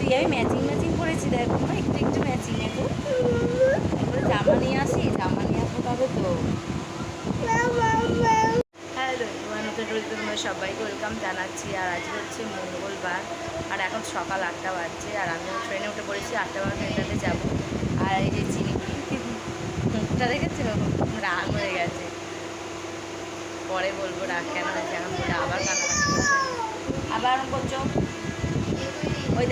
তুই আমি matching matching করেছি, দেখো একটু একটু ম্যাচিং এখন একবারে জামা নিয়ে আসি, জামা নিয়ে আসব তবে তো। তোমার সবাইকে ওয়েলকাম জানাচ্ছি, আর আজ হচ্ছে মঙ্গলবার, আর এখন সকাল আটটা বাজছে, আর আমি ট্রেনে উঠে পড়েছি, আটটা বার ট্রেনটাতে যাব। আর এই যে চিনি মুখটা দেখেছ? রাগ হয়ে গেছে। পরে বলব রাগ কেন হয়েছে এখন আবার করছে। আবার করছ ওই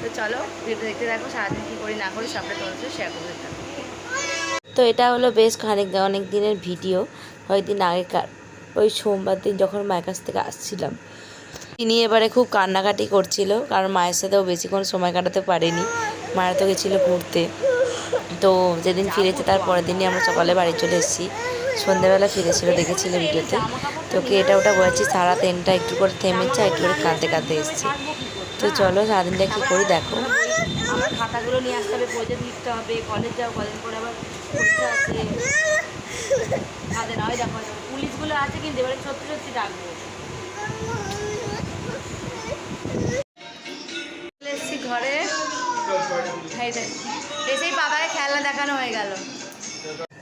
তো চলো ভিডিও দেখতে সারাদিন কী করি না করি, সবটা তোমার শেয়ার তো এটা হলো বেশ খানিক অনেক দিনের ভিডিও। কয়েকদিন আগেকার, ওই সোমবার দিন যখন মায়ের কাছ থেকে আসছিলাম। তিনি এবারে খুব কান্নাকাটি করছিল, কারণ মায়ের সাথেও বেশিক্ষণ সময় কাটাতে পারেনি। মায়ের তো গেছিল ঘুরতে। তো যেদিন ফিরেছে তার পরের দিনই আমরা সকালে বাড়ি চলে এসেছি। সন্ধ্যেবেলা ফিরেছিল, দেখেছিল ভিডিওতে। তোকে এটা ওটা বলেছি, সারা ট্রেনটা একটু করে থেমেছে, একটু করে কাঁদতে কাঁদতে এসেছি। তো চলো সারাদিনটা কী করি দেখো। আমার খাতাগুলো নিয়ে আসতে হবে প্রজেক্ট লিখতে হবে, কলেজ যাও কলেজ পরে আবার পরীক্ষা আছে। নয় দেখো পুলিশগুলো আছে কিন্তু, এবারে সত্যি সত্যি ডাকবো। এসেছি ঘরে। এসেই বাবাকে খেলনা দেখানো হয়ে গেল।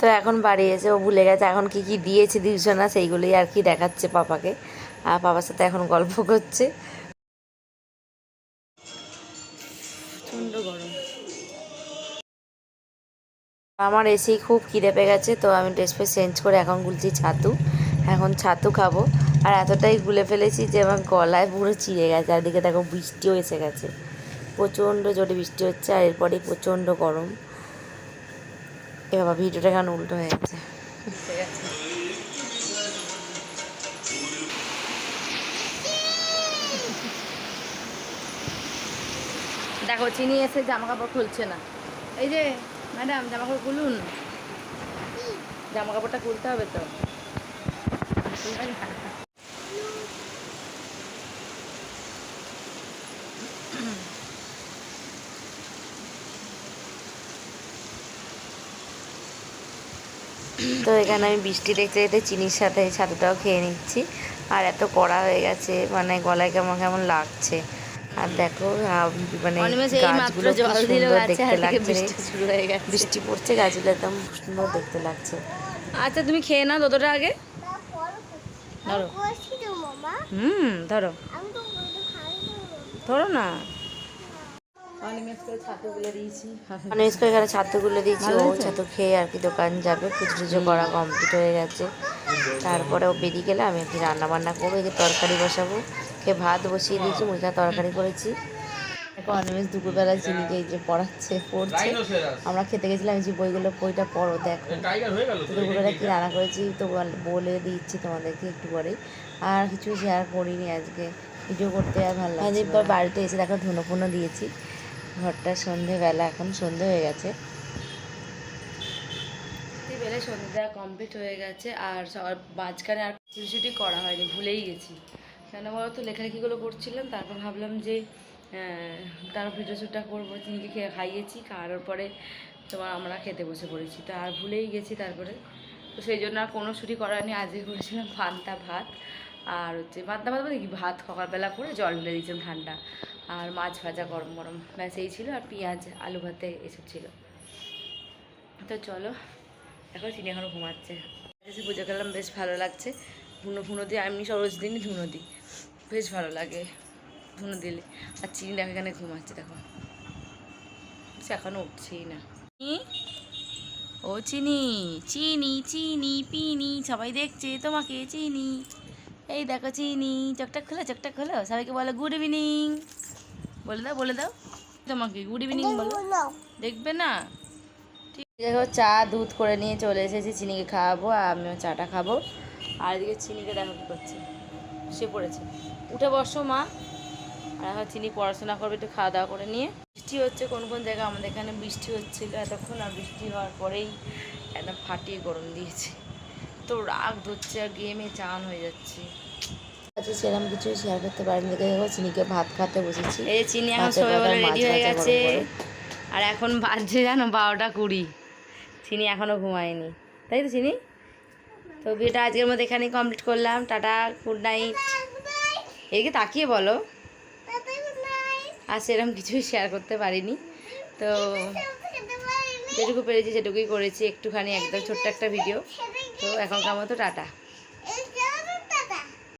তো এখন বাড়ি এসে ও ভুলে গেছে এখন কি কি দিয়েছে দিউসনা সেইগুলোই আর কি দেখাচ্ছে পাপাকে। আর পাপার সাথে এখন গল্প করছে। প্রচণ্ড গরম। আমার এসেই খুব খিদে পেয়ে গেছে তো আমি ড্রেস ফ্রেস চেঞ্জ করে এখন গুলছি ছাতু। এখন ছাতু খাব। আর এতটাই গুলে ফেলেছি যে আমার গলায় পুরো চিড়ে গেছে আর দিকে দেখো বৃষ্টিও এসে গেছে। প্রচণ্ড জোরে বৃষ্টি হচ্ছে আর এরপরেই প্রচণ্ড গরম। এ ভিডিওটা কেন উল্টো হয়ে গেছে? দেখো, চিনি এসে জামা কাপড় খুলছে না। এই যে ম্যাডাম জামা কাপড় খুলুন। জামা কাপড়টা খুলতে হবে তো। তো এখানে আমি বৃষ্টি দেখতে দেখতে চিনির সাথে এই ছাতুটাও খেয়ে নিচ্ছি। আর এত কড়া হয়ে গেছে মানে গলায় কেমন কেমন লাগছে। আর দেখো মানে গাছগুলো সুন্দর দেখতে লাগছে হয়ে বৃষ্টি পড়ছে গাছগুলো একদম সুন্দর দেখতে লাগছে। আচ্ছা তুমি খেয়ে নাও ততটা আগে। ধরো। হুম ধরো। ধরো না। দিয়েছি। মানে এখানে ছাতুগুলো দিয়েছি ও ছাতু খেয়ে আর কি দোকান যাবে পুজো টুজো করা কমপ্লিট হয়ে গেছে। তারপরে ও বেরিয়ে গেলে আমি একটু রান্না বান্না করব এই যে তরকারি বসাবো খেয়ে ভাত বসিয়ে দিয়েছি মুখে তরকারি করেছি। এখন অনিমেষ দুপুরবেলা চিনিকে এই যে পড়াচ্ছে পড়ছে। আমরা খেতে গেছিলাম এই যে বইগুলো বইটা পড়ো দেখো। দুপুরবেলা কি রান্না করেছি তো বল- দিচ্ছি তোমাদেরকে একটু পরে আর কিছু শেয়ার করিনি আজকে ভিডিও করতে আর ভালো লাগছে পর বাড়িতে এসে দেখো ধুনো ফুনো দিয়েছি। ঘরটা সন্ধেবেলা, এখন সন্ধে হয়ে গেছে। বেলে সন্ধ্যা কমপ্লিট হয়ে গেছে, আর মাঝখানে আর ছুটি করা হয়নি, ভুলেই গেছি। কেন বলো তো লেখালেখিগুলো করছিলাম, তারপর ভাবলাম যে তার ভিডিও শ্যুটটা করব চিনিকে খেয়ে খাইয়েছি, খাওয়ানোর পরে তোমার আমরা খেতে বসে পড়েছি, তা আর ভুলেই গেছি তারপরে। তো সেই জন্য আর কোনো ছুটি করা নেই আজকে করেছিলাম পান্তা ভাত। আর হচ্ছে ভাত মানে কি, ভাত সকালবেলা করে জল ঢেলে দিয়েছিলাম ঠান্ডা। আর মাছ ভাজা গরম গরম। ব্যাস এই ছিল, আর পেঁয়াজ, আলু ভাতে এসব ছিল। তো চলো, এখন চিনি এখনও ঘুমাচ্ছে। পুজো করলাম বেশ ভালো লাগছে। ধুনো ফুনো দিয়ে, আমি সরোজ দিনই ধুনো দিই। বেশ ভালো লাগে ধুনো দিলে। আর চিনি দেখো এখানে ঘুমাচ্ছে, দেখো। সে এখনও উঠছেই না? ও চিনি চিনি চিনি, পিনি, সবাই দেখছে তোমাকে চিনি। এই দেখো চিনি চোখটা খোলো চোখটা খোলো। সবাইকে বলো গুড ইভিনিং বলে দাও বলে দাও। তোমাকে গুড ইভিনিং বলো। দেখবে না? দেখো চা দুধ করে নিয়ে চলে এসেছি চিনিকে খাওয়াবো আর আমিও চাটা খাব। আর এদিকে চিনিকে দেখো কী করছে। সে পড়েছে। উঠে বসো মা। আর এখন চিনি পড়াশোনা করবে একটু খাওয়া দাওয়া করে নিয়ে। বৃষ্টি হচ্ছে কোন কোন জায়গায়? আমাদের এখানে বৃষ্টি হচ্ছিল এতক্ষণ আর বৃষ্টি হওয়ার পরেই একদম ফাটিয়ে গরম দিয়েছে। তো রাগ ধরছে আর গেমে চান হয়ে যাচ্ছে। আচ্ছা সেরকম কিছু শেয়ার করতে পারিনি। দেখে দেখো চিনিকে ভাত খাতে বসেছি। এই চিনি এখন সবাই বলে রেডি হয়ে গেছে। আর এখন বাজছে জানো বারোটা কুড়ি। চিনি এখনও ঘুমায়নি। তাই তো চিনি? তো বিয়েটা আজকের মধ্যে এখানেই কমপ্লিট করলাম। টাটা গুড নাইট এদিকে তাকিয়ে বলো। আর সেরকম কিছুই শেয়ার করতে পারিনি। তো যেটুকু পেরেছি সেটুকুই করেছি। একটুখানি একদম ছোট্ট একটা ভিডিও তো এখনকার মতো টাটা।